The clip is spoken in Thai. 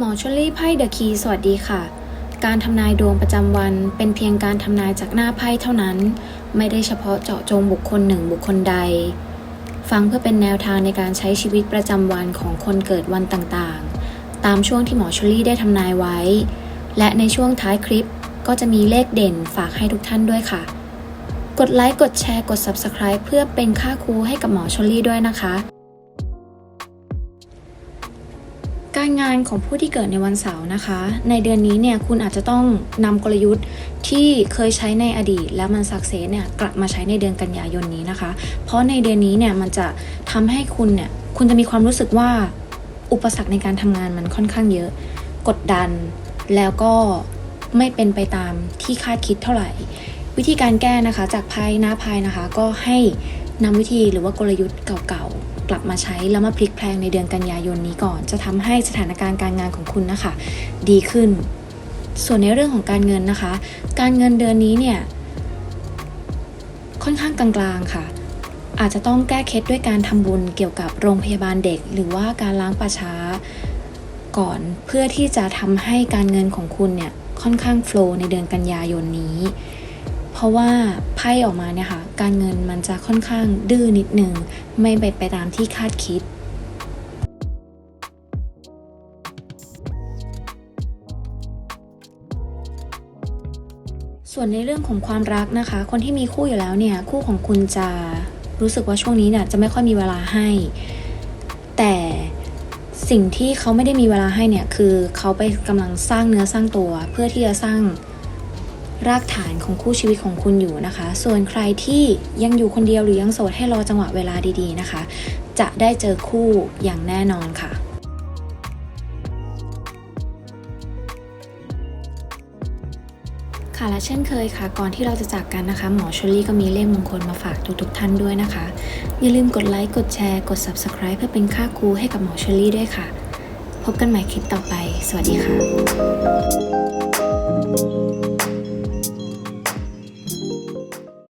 หมอชลลี่ไพ่เดอะคีสวัสดีค่ะ การทำนายดวงประจำวันเป็นเพียงการทำนายจากหน้าไพ่เท่านั้น ไม่ได้เฉพาะเจาะจงบุคคลหนึ่งบุคคลใด ฟังเพื่อเป็นแนวทางในการใช้ชีวิตประจำวันของคนเกิดวันต่างๆ ตามช่วงที่หมอชลลี่ได้ทำนายไว้ และในช่วงท้ายคลิปก็จะมีเลขเด่นฝากให้ทุกท่านด้วยค่ะ กดไลค์กดแชร์กด Subscribe เพื่อเป็นค่าครูให้กับหมอชลลี่ด้วยนะคะ การงานของผู้ที่เกิดในวันเสาร์นะคะ ในเดือนนี้เนี่ยคุณอาจจะต้องนำกลยุทธ์ที่เคยใช้ในอดีต แล้วมันสักเซสเนี่ยกลับมาใช้ในเดือนกันยายนนี้นะคะ เพราะในเดือนนี้เนี่ยมันจะทำให้คุณเนี่ยคุณจะมีความรู้สึกว่าอุปสรรคในการทำงานมันค่อนข้างเยอะ กดดันแล้วก็ไม่เป็นไปตามที่คาดคิดเท่าไหร่ วิธีการแก้นะคะจากไพ่หน้าไพ่นะคะ ก็ให้นำวิธีหรือว่ากลยุทธ์เก่าๆ กลับมาใช้แล้วมาพลิกแพลงในเดือนกันยายนนี้ก่อน จะทำให้สถานการณ์การงานของคุณนะคะ ดีขึ้น ส่วนในเรื่องของการเงินนะคะ การเงินเดือนนี้เนี่ยค่อนข้างกลางๆค่ะ อาจจะต้องแก้เคล็ดด้วยการทำบุญเกี่ยวกับโรงพยาบาลเด็ก หรือว่าการล้างป่าช้าก่อนเพื่อที่จะทำให้การเงินของคุณเนี่ยค่อนข้างโฟล์ในเดือนกันยายนนี้ เพราะว่าไพ่ออกมาเนี่ยค่ะ การเงินมันจะค่อนข้างดื้อนิดนึง ไม่ไปไปตามที่คาดคิดส่วนในเรื่องของความรักนะคะ คนที่มีคู่อยู่แล้วเนี่ย คู่ของคุณจะรู้สึกว่าช่วงนี้เนี่ยจะไม่ค่อยมีเวลาให้ แต่สิ่งที่เขาไม่ได้มีเวลาให้เนี่ย คือเขาไปกำลังสร้างเนื้อสร้างตัว เพื่อที่จะสร้าง รากฐานของคู่ชีวิตของคุณอยู่นะคะ ส่วนใครที่ยังอยู่คนเดียวหรือยังโสดให้รอจังหวะเวลาดีๆนะคะ จะได้เจอคู่อย่างแน่นอนค่ะค่ะและเช่นเคยค่ะ ก่อนที่เราจะจากกันนะคะ หมอชลลี่ก็มีเลขมงคลมาฝากทุกๆท่านด้วยนะคะ อย่าลืมกดไลค์กดแชร์กด Subscribe เพื่อเป็นค่าครูให้กับหมอชลลี่ด้วยค่ะ พบกันใหม่คลิปต่อไป สวัสดีค่ะ